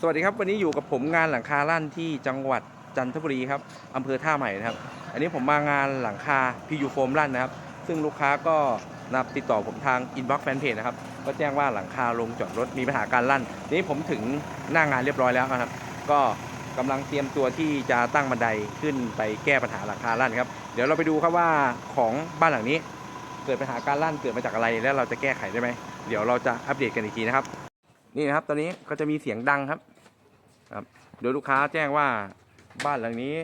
สวัสดีครับวันนี้อยู่กับผมงานหลังคาลั่นที่จังหวัดจันทบุรีครับอำเภอท่าใหม่นะครับ อันนี้ผมมางานหลังคาพียูโฟมลั่นนะครับ ซึ่งลูกค้าก็นับติดต่อผมทางอินบ็อกซ์แฟนเพจนะครับก็แจ้งว่าหลังคาลงจอดรถมีปัญหาการลั่นทีนี้ผมถึงหน้างานเรียบร้อยแล้วนะครับ ก็กำลังเตรียมตัวที่จะตั้งบันไดขึ้นไปแก้ปัญหาหลังคาลั่นครับเดี๋ยวเราไปดูครับว่าของบ้านหลังนี้ เกิดปัญหาการลั่นเกิดมาจากอะไร และเราจะแก้ไขได้ไหมเดี๋ยวเราจะอัปเดตกันอีกทีนะครับ นี่นะครับตอนนี้ก็จะมีเสียงดังครับครับโดยลูกค้าแจ้งว่าบ้านหลังนี้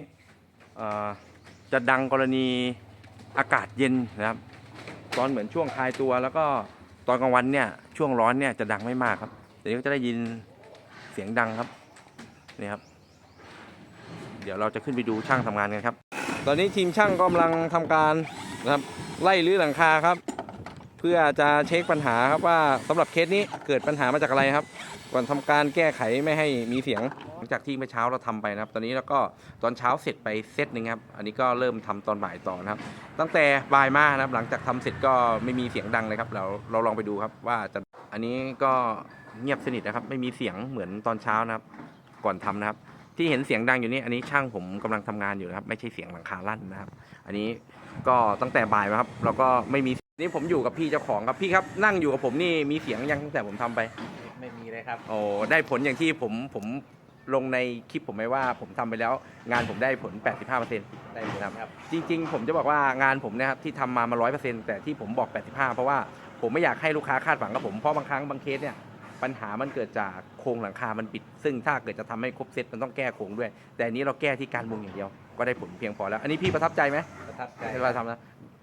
จะดังกรณีอากาศเย็นนะครับ ตอนเหมือนช่วงคลายตัว แล้วก็ตอนกลางวันเนี่ยช่วงร้อนเนี่ยจะดังไม่มากครับแต่นี้ก็จะได้ยินเสียงดังครับนี่ครับ เดี๋ยวเราจะขึ้นไปดูช่างทำงานกันครับ ตอนนี้ทีมช่างกำลังทำการนะครับไล่รื้อหลังคาครับ พื่อจะเช็คปัญหาครับว่าสำหรับเคสนี้เกิดปัญหามาจากอะไรครับ ก่อนทำการแก้ไขไม่ให้มีเสียงหลังจากที่เมื่อเช้าเราทำไปนะครับ ตอนนี้แล้วก็ตอนเช้าเสร็จไปเซตหนึ่งครับ อันนี้ก็เริ่มทำตอนบ่ายต่อนะครับ ตั้งแต่บ่ายมานะครับ หลังจากทำเสร็จก็ไม่มีเสียงดังเลยครับเราเราลองไปดูครับว่าจะอันนี้ก็เงียบสนิทนะครับ ไม่มีเสียงเหมือนตอนเช้านะครับ ก่อนทำนะครับ ที่เห็นเสียงดังอยู่นี่อันนี้ช่างผมกำลังทำงานอยู่นะครับ ไม่ใช่เสียงหลังคาลั่นนะครับ อันนี้ก็ตั้งแต่บ่ายมาครับ เราก็ไม่มี นี่ผมอยู่กับพี่เจ้าของครับพี่ครับนั่งอยู่กับผมนี่มีเสียงยังตั้งแต่ผมทำไป ไม่มีเลยครับ โอ้ได้ผลอย่างที่ผมผมลงในคลิปผมไหมว่าผมทำไปแล้ว งานผมได้ผล 85%ได้หมดครับ จริง ๆ ผมจะบอกว่างานผมเนะครับที่ทำมามา 100%แต่ที่ผมบอก 85 เพราะว่าผมไม่อยากให้ลูกค้าคาดหวังกับผมเพราะบางครั้งบางเคสเนี่ยปัญหามันเกิดจากโครงหลังคา มันปิด ซึ่งถ้าเกิดจะทำให้ครบเซตมันต้องแก้โครงด้วย แต่อันนี้เราแก้ที่การมุงอย่างเดียว ก็ได้ผลเพียงพอแล้ว อันนี้พี่ประทับใจไหมประทับใจที่เราทำนะ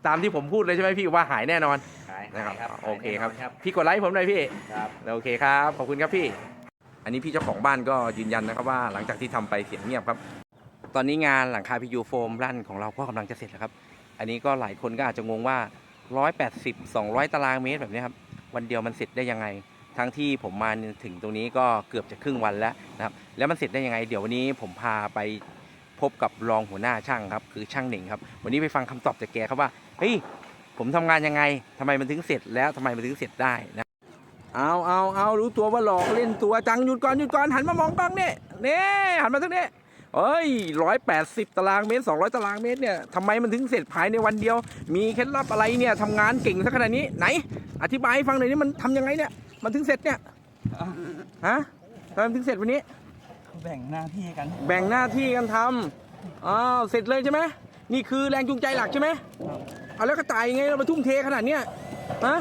ตามที่ผมพูดเลยใช่ไหมพี่ว่าหายแน่นอนขายนะครับขายโอเคครับแน่นนครับพี่กดไลค์ให้ผมหน่อยพี่ ครับ โอเคครับ ขอบคุณครับพี่ อันนี้พี่เจ้าของบ้านก็ยืนยันนะครับว่าหลังจากที่ทำไปเสียงเงียบครับ ตอนนี้งานหลังคาพียูโฟมลั่นของเราก็กำลังจะเสร็จแล้วครับ อันนี้ก็หลายคนก็อาจจะงงว่า 180 200 ตารางเมตรแบบนี้ครับ วันเดียวมันเสร็จได้ยังไง ทั้งที่ผมมาถึงตรงนี้ก็เกือบจะครึ่งวันแล้วนะครับ แล้วมันเสร็จได้ยังไง เดี๋ยววันนี้ผมพาไปพบกับรองหัวหน้าช่างครับ คือช่างหนึ่งครับ วันนี้ไปฟังคำตอบจากแกครับว่า เฮ้ยผมทำงานยังไงทำไมมันถึงเสร็จแล้วทำไมมันถึงเสร็จได้นะเอาเอาเอารู้ตัวว่าหลอกเล่นตัวจังหยุดก่อนหยุดก่อนหันมามองกล้องเนี่ยนี่หันมาทางนี้เอ้ยร้อยแปดสิบตารางเมตรสองร้อยตารางเมตรเนี่ยทำไมมันถึงเสร็จภายในวันเดียว มีเคล็ดลับอะไรเนี่ยทำงานเก่งสักขนาดนี้ไหน อธิบายให้ฟังหน่อยนี่มันทำยังไงเนี่ยมันถึงเสร็จเนี่ยฮะทำไมมันถึงเสร็จวันนี้ แบ่งหน้าที่กัน แบ่งหน้าที่กันทำอ้าวเสร็จเลยใช่ไหมนี่คือแรงจูงใจหลักใช่ไหม เอาแล้วกระต่ายยังไงเรามาทุ่มเทขนาดเนี้ยฮะ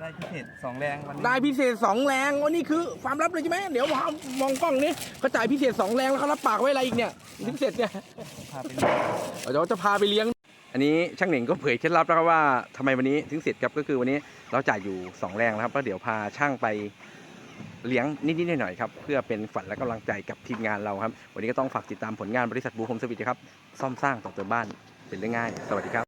ได้พิเศษสองแรงวันนี้ได้พิเศษ2แรงวันนี้คือความลับเลยใช่ไหมเดี๋ยวมามองกล้องนี้เขาจ่ายพิเศษ2แรงแล้วเขารับปากไว้อะไรอีกเนี่ยถึงเสร็จเนี่ยพาไปเดี๋ยวจะพาไปเลี้ยง อันนี้ช่างเหน่งก็เผยเคล็ดลับแล้วครับว่าทำไมวันนี้ถึงเสร็จครับก็คือวันนี้เราจ่ายอยู่2แรงนะครับแล้วเดี๋ยวพาช่างไปเลี้ยงนิดๆหน่อยๆครับเพื่อเป็นฝันและกำลังใจกับทีมงานเราครับ วันนี้ก็ต้องฝากติดตามผลงานบริษัทบูโฮมสวิตครับซ่อมสร้างต่อเติมบ้านเป็นเรื่องง่าย สวัสดีครับ